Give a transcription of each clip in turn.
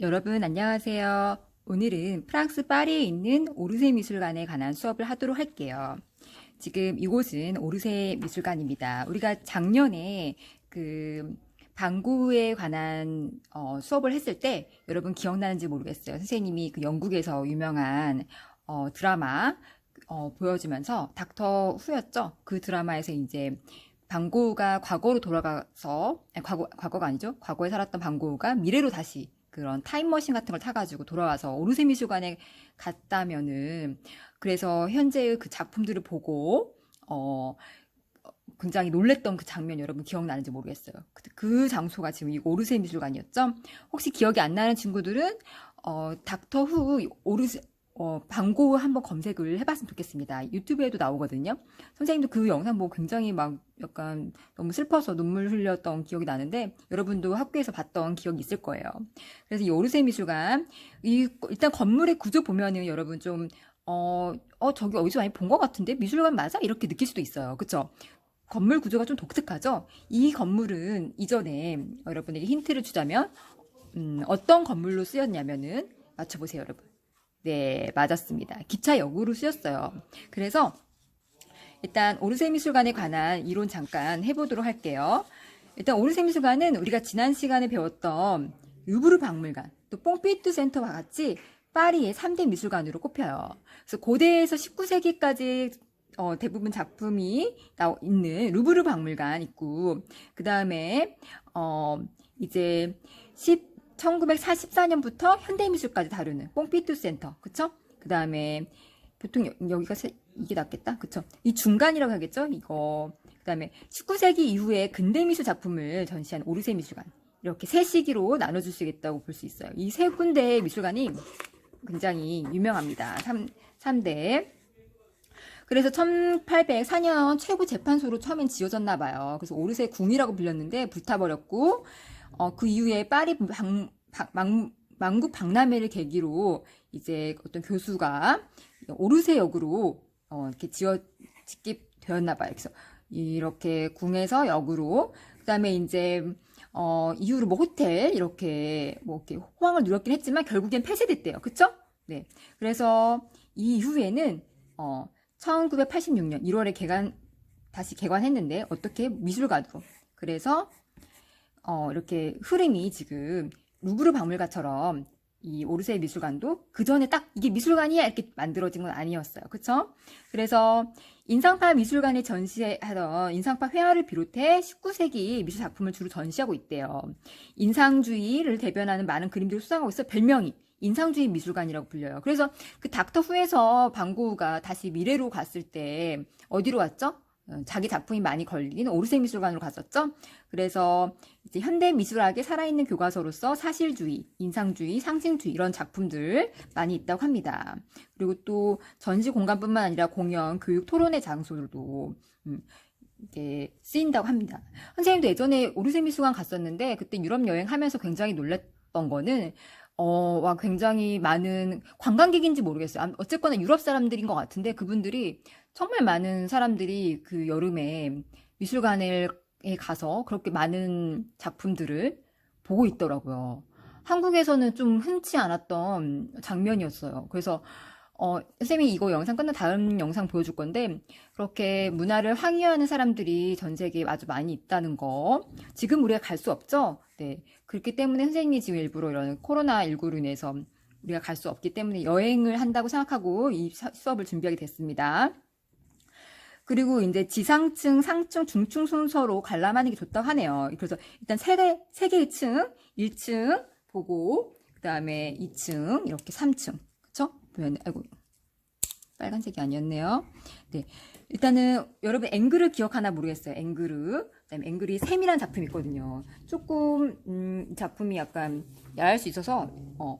여러분 안녕하세요. 오늘은 프랑스 파리에 있는 오르세 미술관에 관한 수업을 하도록 할게요. 지금 이곳은 오르세 미술관입니다. 우리가 작년에 그 방구에 관한 어, 수업을 했을 때 여러분 기억나는지 모르겠어요. 선생님이 그 영국에서 유명한 어, 드라마 어, 보여주면서 닥터 후였죠. 그 드라마에서 이제 방고우가 과거로 돌아가서 아니, 과거 과거가 아니죠. 과거에 살았던 방고우가 미래로 다시 그런 타임머신 같은 걸 타가지고 돌아와서 오르세 미술관에 갔다면은 그래서 현재의 그 작품들을 보고 어 굉장히 놀랬던 그 장면 여러분 기억나는지 모르겠어요. 그, 그 장소가 지금 이 오르세 미술관이었죠. 혹시 기억이 안 나는 친구들은 어 닥터 후 오르세 어, 방고 한번 검색을 해봤으면 좋겠습니다. 유튜브에도 나오거든요. 선생님도 그 영상 보고 굉장히 막 약간 너무 슬퍼서 눈물 흘렸던 기억이 나는데 여러분도 학교에서 봤던 기억이 있을 거예요. 그래서 이 오르세 미술관 이 일단 건물의 구조 보면은 여러분 좀 어, 어 저기 어디서 많이 본 것 같은데 미술관 맞아? 이렇게 느낄 수도 있어요. 그쵸? 건물 구조가 좀 독특하죠? 이 건물은 이전에 여러분에게 힌트를 주자면 음, 어떤 건물로 쓰였냐면은 맞춰보세요, 여러분. 네, 맞았습니다. 기차역으로 쓰였어요. 그래서 일단 오르세 미술관에 관한 이론 잠깐 해보도록 할게요. 일단 오르세 미술관은 우리가 지난 시간에 배웠던 루브르 박물관, 또 뽕피투 센터와 같이 파리의 3대 미술관으로 꼽혀요. 그래서 고대에서 19세기까지 어, 대부분 작품이 나 있는 루브르 박물관 있고, 그 다음에, 어, 이제 10, 1944년부터 현대미술까지 다루는 뽕피투 센터, 그쵸? 그 다음에 보통 여, 기가 이게 낫겠다, 그쵸? 이 중간이라고 하겠죠? 이거. 그 다음에 19세기 이후에 근대미술 작품을 전시한 오르세 미술관. 이렇게 세 시기로 나눠줄 수 있겠다고 볼 수 있어요. 이 세 군데의 미술관이 굉장히 유명합니다. 3, 3대. 그래서 1804년 최고 재판소로 처음엔 지어졌나 봐요. 그래서 오르세 궁이라고 불렸는데 불타버렸고 어, 그 이후에 파리 방, 방, 망, 망국 박람회를 계기로 이제 어떤 교수가 오르세 역으로 어, 이렇게 지어 짓게 되었나 봐요. 그래서 이렇게 궁에서 역으로 그다음에 이제 어, 이후로 뭐 호텔 이렇게 뭐 이렇게 호황을 누렸긴 했지만 결국엔 폐쇄됐대요. 그쵸? 네. 그래서 이 이후에는 어, 1986년 1월에 개관 다시 개관했는데 어떻게 미술관으로 그래서 어, 이렇게 흐름이 지금 루브르 박물관처럼 이 오르세 미술관도 그 전에 딱 이게 미술관이야 이렇게 만들어진 건 아니었어요. 그쵸? 그래서 인상파 미술관에 전시하던 인상파 회화를 비롯해 19세기 미술 작품을 주로 전시하고 있대요. 인상주의를 대변하는 많은 그림들을 수상하고 있어 별명이 인상주의 미술관이라고 불려요. 그래서 그 닥터 후에서 방고우가 다시 미래로 갔을 때 어디로 갔죠? 어, 자기 작품이 많이 걸린 오르세 미술관으로 갔었죠. 그래서 이제 현대 미술학의 살아있는 교과서로서 사실주의, 인상주의, 상징주의 이런 작품들 많이 있다고 합니다. 그리고 또 전시 공간뿐만 아니라 공연, 교육, 토론의 장소들도 음, 이게 쓰인다고 합니다. 선생님도 예전에 오르세 미술관 갔었는데 그때 유럽 여행하면서 굉장히 놀랐던 거는 어, 와, 굉장히 많은 관광객인지 모르겠어요. 어쨌거나 유럽 사람들인 것 같은데 그분들이 정말 많은 사람들이 그 여름에 미술관에 가서 그렇게 많은 작품들을 보고 있더라고요. 한국에서는 좀 흔치 않았던 장면이었어요. 그래서 어, 쌤이 이거 영상 끝나 다음 영상 보여줄 건데, 그렇게 문화를 항의하는 사람들이 전 세계에 아주 많이 있다는 거. 지금 우리가 갈 수 없죠? 네. 그렇기 때문에 선생님이 지금 일부러 이런 코로나19로 인해서 우리가 갈 수 없기 때문에 여행을 한다고 생각하고 이 수업을 준비하게 됐습니다. 그리고 이제 지상층, 상층, 중층 순서로 관람하는 게 좋다고 하네요. 그래서 일단 세 개, 세 개의 층, 1층 보고, 그 다음에 2층, 이렇게 3층. 그쵸? 보면, 아이고, 빨간색이 아니었네요. 네. 일단은 여러분 앵글을 기억하나 모르겠어요. 앵글을. 그다음에 앵글이 샘이란 작품이 있거든요. 조금 음, 이 작품이 약간 야할 수 있어서 어,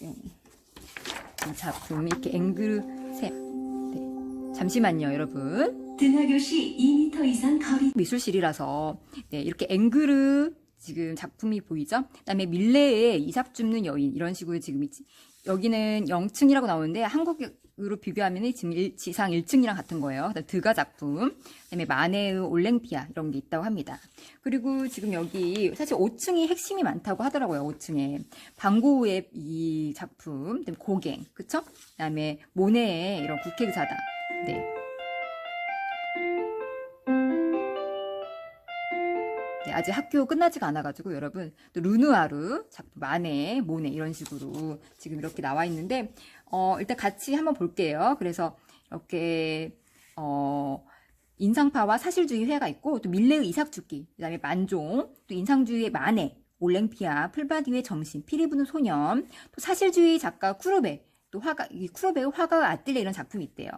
이 작품 이렇게 앵글 샘. 네. 잠시만요, 여러분. 등하교시 2m 이상 거리 미술실이라서 네, 이렇게 앵그르 지금 작품이 보이죠? 그다음에 밀레에 이삽 줍는 여인 이런 식으로 지금 있지. 여기는 0층이라고 나오는데 한국 으로 비교하면 지금 일- 지상 1층이랑 같은 거예요. 그다음 드가 작품, 그다음에 마네의 올랭피아 이런 게 있다고 합니다. 그리고 지금 여기 사실 5층이 핵심이 많다고 하더라고요. 5층에 방고우의 이 작품, 그다음에 고갱, 그쵸? 그다음에 모네의 이런 국회의사당, 네. 아직 학교 끝나지가 않아가지고 여러분 또 루누아르 작품 마네 모네 이런 식으로 지금 이렇게 나와 있는데 어, 일단 같이 한번 볼게요. 그래서 이렇게 어, 인상파와 사실주의 회가 있고 또 밀레의 이삭죽기 그다음에 만종 또 인상주의의 마네 올랭피아 풀바디의 정신 피리 부는 소년 또 사실주의 작가 쿠로베 또 화가 이 쿠로베의 화가와 아뜰레 이런 작품이 있대요.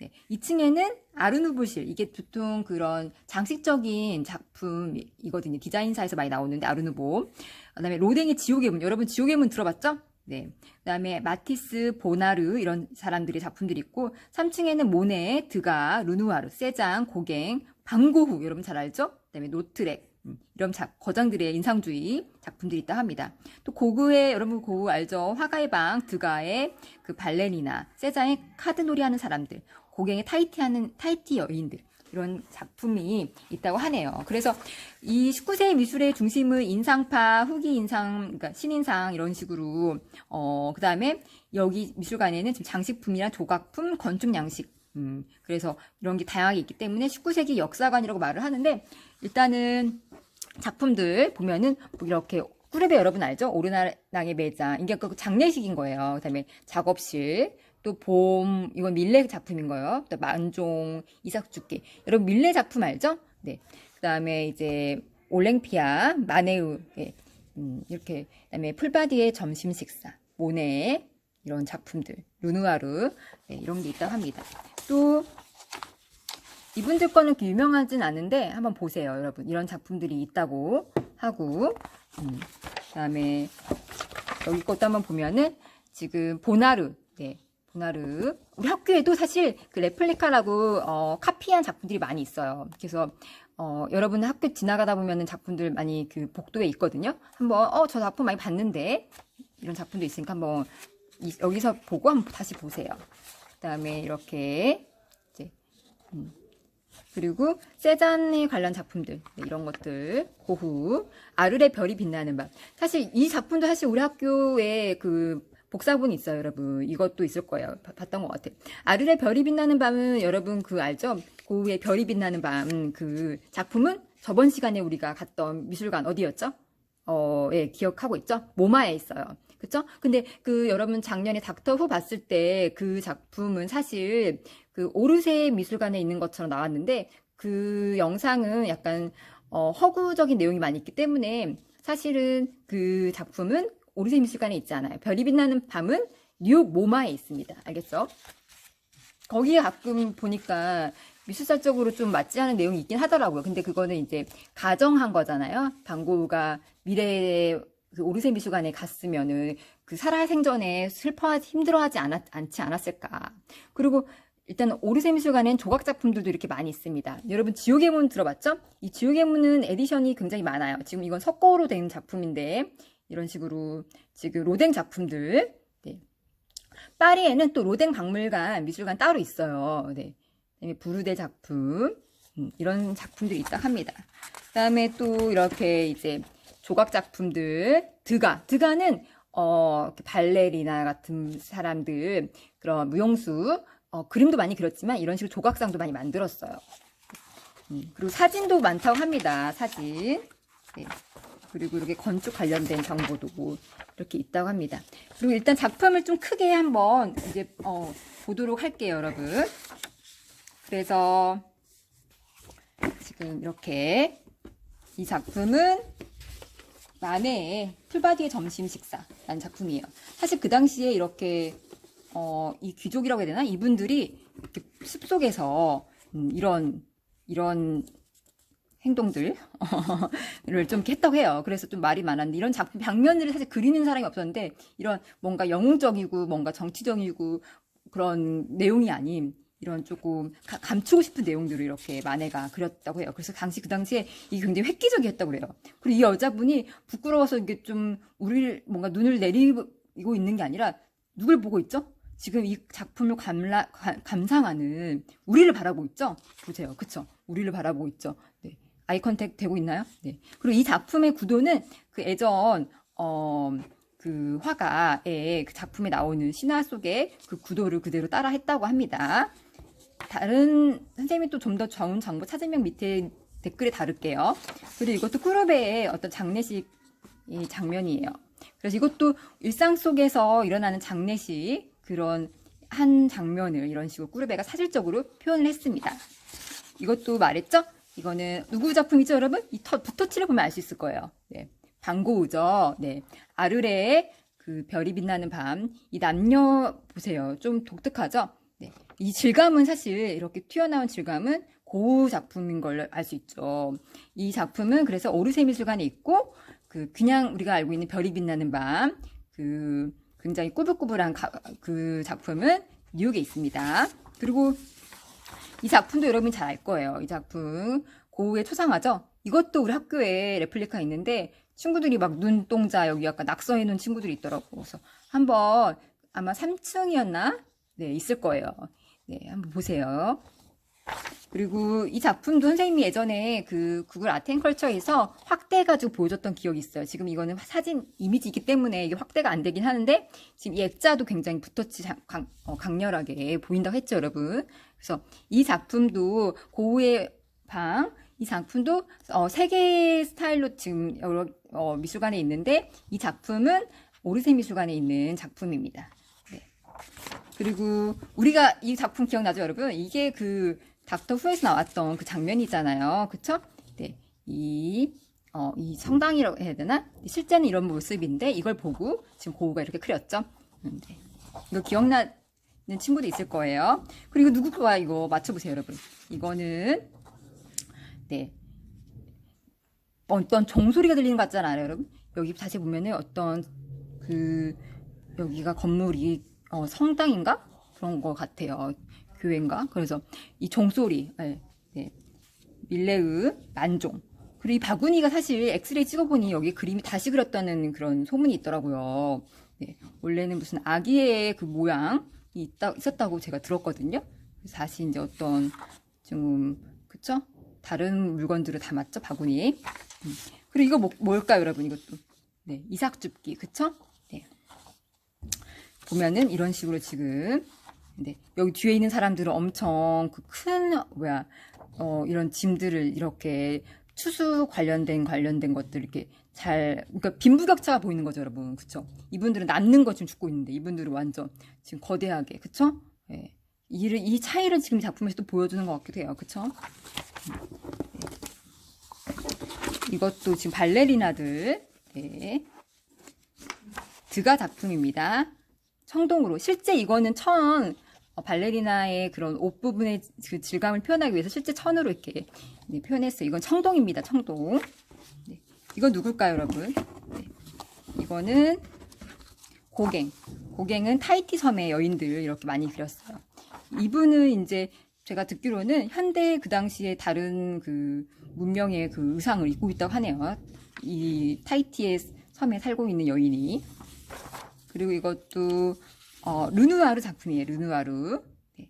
네, 2층에는 아르누브실 이게 보통 그런 장식적인 작품이거든요. 디자인사에서 많이 나오는데 아르누보. 그다음에 로댕의 지옥의 문 여러분 지옥의 문 들어봤죠? 네. 그다음에 마티스, 보나르 이런 사람들의 작품들이 있고 3층에는 모네, 드가, 루누아르, 세장, 고갱, 방고후 여러분 잘 알죠? 그다음에 노트렉 음, 이런 작, 거장들의 인상주의 작품들이 있다 합니다. 또 고흐의 여러분 고흐 알죠? 화가의 방, 드가의 그 발레리나, 세장의 카드놀이 하는 사람들, 고갱의 타이티하는 타이티 여인들 이런 작품이 있다고 하네요. 그래서 이 19세기 미술의 중심은 인상파, 후기 인상, 그러니까 신인상 이런 식으로 어 그다음에 여기 미술관에는 지금 장식품이랑 조각품, 건축 양식 음, 그래서 이런 게 다양하게 있기 때문에 19세기 역사관이라고 말을 하는데 일단은 작품들 보면은 뭐 이렇게 꾸르베 여러분 알죠? 오르나랑의 매장 이게 그 장례식인 거예요. 그다음에 작업실 또 봄 이건 밀레 작품인 거예요. 또 만종 이삭죽기 여러분 밀레 작품 알죠? 네. 그다음에 이제 올랭피아 마네우 예. 음, 이렇게 그다음에 풀바디의 점심 식사 모네 이런 작품들 루누아르 네, 이런 게 있다고 합니다. 또 이분들 거는 유명하진 않은데 한번 보세요, 여러분. 이런 작품들이 있다고 하고 음, 그다음에 여기 것도 한번 보면은 지금 보나르, 네, 보나르. 우리 학교에도 사실 그 레플리카라고 어, 카피한 작품들이 많이 있어요. 그래서 어, 여러분 학교 지나가다 보면은 작품들 많이 그 복도에 있거든요. 한번 어, 저 작품 많이 봤는데 이런 작품도 있으니까 한번 이- 여기서 보고 한번 다시 보세요. 그다음에 이렇게 이제 음, 그리고 세잔에 관련 작품들 네, 이런 것들 고후 아르레 별이 빛나는 밤. 사실 이 작품도 사실 우리 학교에 그 복사본이 있어요 여러분. 이것도 있을 거예요. 바- 봤던 것 같아요. 아르레 별이 빛나는 밤은 여러분 그 알죠? 고후의 별이 빛나는 밤. 그 작품은 저번 시간에 우리가 갔던 미술관 어디였죠? 어, 예, 기억하고 있죠? 모마에 있어요 그쵸? 근데 그 여러분 작년에 닥터 후 봤을 때 그 작품은 사실 그 오르세 미술관에 있는 것처럼 나왔는데 그 영상은 약간 어, 허구적인 내용이 많이 있기 때문에 사실은 그 작품은 오르세 미술관에 있지 않아요. 별이 빛나는 밤은 뉴욕 모마에 있습니다. 알겠죠? 거기에 가끔 보니까 미술사적으로 좀 맞지 않은 내용이 있긴 하더라고요. 근데 그거는 이제 가정한 거잖아요. 방고우가 미래에 그 오르세 미술관에 갔으면은 그 살아생전에 슬퍼하지 힘들어하지 않았, 않지 않았을까. 그리고 일단 오르세 미술관엔 조각 작품들도 이렇게 많이 있습니다. 여러분 지옥의 문 들어봤죠? 이 지옥의 문은 에디션이 굉장히 많아요. 지금 이건 석고로 된 작품인데 이런 식으로 지금 로댕 작품들 네. 파리에는 또 로댕 박물관 미술관 따로 있어요. 네. 부르데 작품 음, 이런 작품들이 있다 합니다. 그다음에 또 이렇게 이제 조각 작품들 드가 드가는 어 발레리나 같은 사람들 그런 무용수 어, 그림도 많이 그렸지만 이런 식으로 조각상도 많이 만들었어요. 음, 그리고 사진도 많다고 합니다. 사진. 네. 그리고 이렇게 건축 관련된 정보도 뭐 이렇게 있다고 합니다. 그리고 일단 작품을 좀 크게 한번 이제 어, 보도록 할게요, 여러분. 그래서 지금 이렇게 이 작품은 만해의 풀바디의 점심 식사라는 작품이에요. 사실 그 당시에 이렇게 어, 이 귀족이라고 해야 되나? 이분들이 이렇게 숲속에서 음, 이런 이런 행동들을 좀 이렇게 했다고 해요. 그래서 좀 말이 많았는데 이런 작품 장면들을 사실 그리는 사람이 없었는데 이런 뭔가 영웅적이고 뭔가 정치적이고 그런 내용이 아닌 이런 조금 가- 감추고 싶은 내용들을 이렇게 마네가 그렸다고 해요. 그래서 당시 그 당시에 이게 굉장히 획기적이었다고 그래요. 그리고 이 여자분이 부끄러워서 이게 좀 우리를 뭔가 눈을 내리고 있는 게 아니라 누굴 보고 있죠? 지금 이 작품을 감라, 가- 감상하는 우리를 바라보고 있죠? 보세요. 그쵸? 우리를 바라보고 있죠? 네. 아이 컨택 되고 있나요? 네. 그리고 이 작품의 구도는 그 예전, 어, 그 화가의 그 작품에 나오는 신화 속의 그 구도를 그대로 따라 했다고 합니다. 다른 선생님이 또 좀 더 좋은 정보 찾으면 밑에 댓글에 다룰게요. 그리고 이것도 꾸르베의 어떤 장례식 이 장면이에요. 그래서 이것도 일상 속에서 일어나는 장례식 그런 한 장면을 이런 식으로 꾸르베가 사실적으로 표현을 했습니다. 이것도 말했죠? 이거는 누구 작품이죠, 여러분? 이 터, 붓터치를 보면 알 수 있을 거예요. 네. 방고우죠. 네. 아르레의 그 별이 빛나는 밤. 이 남녀 보세요. 좀 독특하죠? 네. 이 질감은 사실 이렇게 튀어나온 질감은 고우 작품인 걸 알 수 있죠. 이 작품은 그래서 오르세 미술관에 있고 그 그냥 우리가 알고 있는 별이 빛나는 밤. 그 굉장히 꾸불꾸불한 가- 그 작품은 뉴욕에 있습니다. 그리고 이 작품도 여러분이 잘알 거예요. 이 작품 고우의 초상화죠. 이것도 우리 학교에 레플리카 있는데 친구들이 막 눈동자 여기 약간 낙서해 놓은 친구들이 있더라고. 그래서 한번 아마 3층이었나? 네, 있을 거예요. 네, 한번 보세요. 그리고 이 작품도 선생님이 예전에 그 구글 아트앤컬처에서 확대해가지고 보여줬던 기억이 있어요. 지금 이거는 사진 이미지이기 때문에 이게 확대가 안 되긴 하는데 지금 이 액자도 굉장히 장- 강, 어, 강렬하게 보인다고 했죠, 여러분. 그래서 이 작품도 고우의 방, 이 작품도 어, 세 개의 스타일로 지금 여러 어, 미술관에 있는데 이 작품은 오르세 미술관에 있는 작품입니다. 네. 그리고 우리가 이 작품 기억나죠, 여러분? 이게 그 닥터 후에서 나왔던 그 장면이잖아요. 그쵸? 네. 이, 어, 이 성당이라고 해야 되나? 실제는 이런 모습인데 이걸 보고 지금 고우가 이렇게 그렸죠? 음, 네. 이거 기억나는 친구도 있을 거예요. 그리고 누구 거야, 이거? 맞춰보세요, 여러분. 이거는, 네. 어떤 종소리가 들리는 것 같지 않아요, 여러분? 여기 다시 보면은 어떤 그, 여기가 건물이, 어, 성당인가? 그런 것 같아요. 교회인가? 그래서 이 종소리, 네, 네. 밀레의 만종. 그리고 이 바구니가 사실 엑스레이 찍어보니 여기 그림이 다시 그렸다는 그런 소문이 있더라고요. 네, 원래는 무슨 아기의 그 모양이 있다, 있었다고 제가 들었거든요. 다시 이제 어떤 좀, 그쵸? 다른 물건들을 담았죠, 바구니에. 음. 그리고 이거 뭐, 뭘까요, 여러분, 이것도? 네, 이삭줍기, 그쵸? 네. 보면은 이런 식으로 지금 네, 여기 뒤에 있는 사람들은 엄청 그 큰 뭐야 어 이런 짐들을 이렇게 추수 관련된 관련된 것들 이렇게 잘 그러니까 빈부격차가 보이는 거죠, 여러분. 그쵸 이분들은 남는 거 지금 죽고 있는데 이분들은 완전 지금 거대하게 그쵸 예. 이, 이 차이를 지금 작품에서 또 보여주는 것 같기도 해요. 그쵸? 네. 이것도 지금 발레리나들 네. 드가 작품입니다. 청동으로 실제 이거는 천 어, 발레리나의 그런 옷 부분의 그 질감을 표현하기 위해서 실제 천으로 이렇게 네, 표현했어요. 이건 청동입니다. 청동. 네. 이건 누굴까요, 여러분? 네. 이거는 고갱. 고갱은 타이티 섬의 여인들 이렇게 많이 그렸어요. 이분은 이제 제가 듣기로는 현대 그 당시에 다른 그 문명의 그 의상을 입고 있다고 하네요. 이 타이티의 섬에 살고 있는 여인이. 그리고 이것도 어, 르누아르 작품이에요. 르누아르. 네.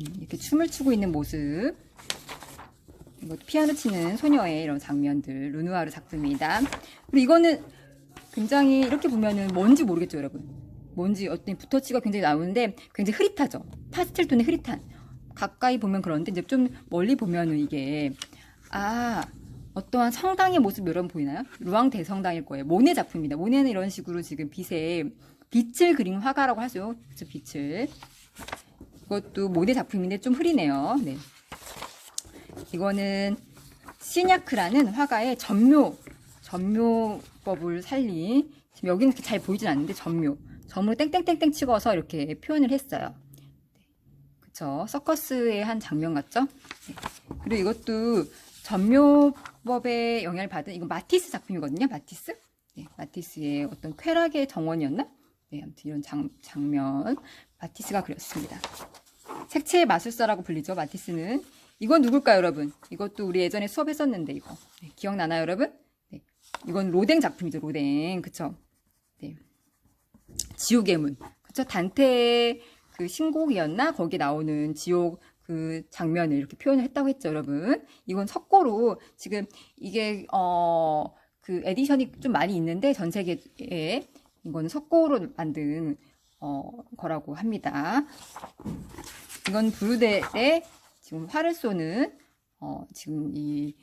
음, 이렇게 춤을 추고 있는 모습. 이것도 피아노 치는 소녀의 이런 장면들. 르누아르 작품입니다. 그리고 이거는 굉장히 이렇게 보면은 뭔지 모르겠죠, 여러분. 뭔지 어떤 붓터치가 굉장히 나오는데 굉장히 흐릿하죠. 파스텔 톤의 흐릿한. 가까이 보면 그런데 이제 좀 멀리 보면은 이게 아 어떠한 성당의 모습 여러분 보이나요? 루앙 대성당일 거예요. 모네 작품입니다. 모네는 이런 식으로 지금 빛에 빛을 그린 화가라고 하죠. 빛을. 이것도 모네 작품인데 좀 흐리네요. 네. 이거는 시냐크라는 화가의 전묘 전묘법을 살린 지금 여기는 잘 보이진 않는데 전묘 점으로 땡땡땡땡 찍어서 이렇게 표현을 했어요. 네. 그쵸 서커스의 한 장면 같죠? 네. 그리고 이것도 전묘 법의 영향을 받은 이거 마티스 작품이거든요. 마티스. 네, 마티스의 어떤 쾌락의 정원이었나? 네, 아무튼 이런 장, 장면 마티스가 그렸습니다. 색채의 마술사라고 불리죠. 마티스는. 이건 누굴까요, 여러분? 이것도 우리 예전에 수업했었는데 이거 네, 기억나나요, 여러분? 네, 이건 로댕 작품이죠. 로댕, 그쵸? 네. 지옥의 문. 그쵸? 단테의 그 신곡이었나? 거기 나오는 지옥 그 장면을 이렇게 표현을 했다고 했죠, 여러분. 이건 석고로 지금 이게, 어, 그 에디션이 좀 많이 있는데 전 세계에 이거는 석고로 만든, 어, 거라고 합니다. 이건 브루델의 지금 활을 쏘는, 어, 지금 이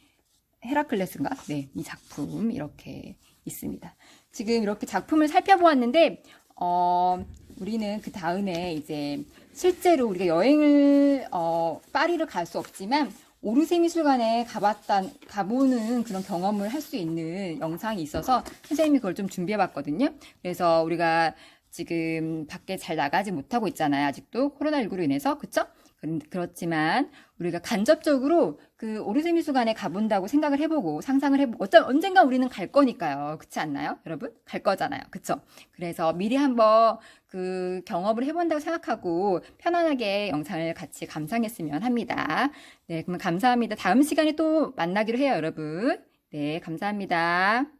헤라클레스인가? 네, 이 작품 이렇게 있습니다. 지금 이렇게 작품을 살펴보았는데, 어, 우리는 그 다음에 이제 실제로 우리가 여행을, 어, 파리를 갈 수 없지만, 오르세 미술관에 가봤다, 가보는 그런 경험을 할 수 있는 영상이 있어서 선생님이 그걸 좀 준비해 봤거든요. 그래서 우리가 지금 밖에 잘 나가지 못하고 있잖아요. 아직도 코로나19로 인해서. 그쵸? 그- 그렇지만 우리가 간접적으로 그 오르세 미술관에 가본다고 생각을 해보고 상상을 해보고 어떤 언젠가 우리는 갈 거니까요. 그렇지 않나요? 여러분? 갈 거잖아요. 그쵸? 그래서 미리 한번 그 경험을 해본다고 생각하고 편안하게 영상을 같이 감상했으면 합니다. 네, 그러면 감사합니다. 다음 시간에 또 만나기로 해요, 여러분. 네, 감사합니다.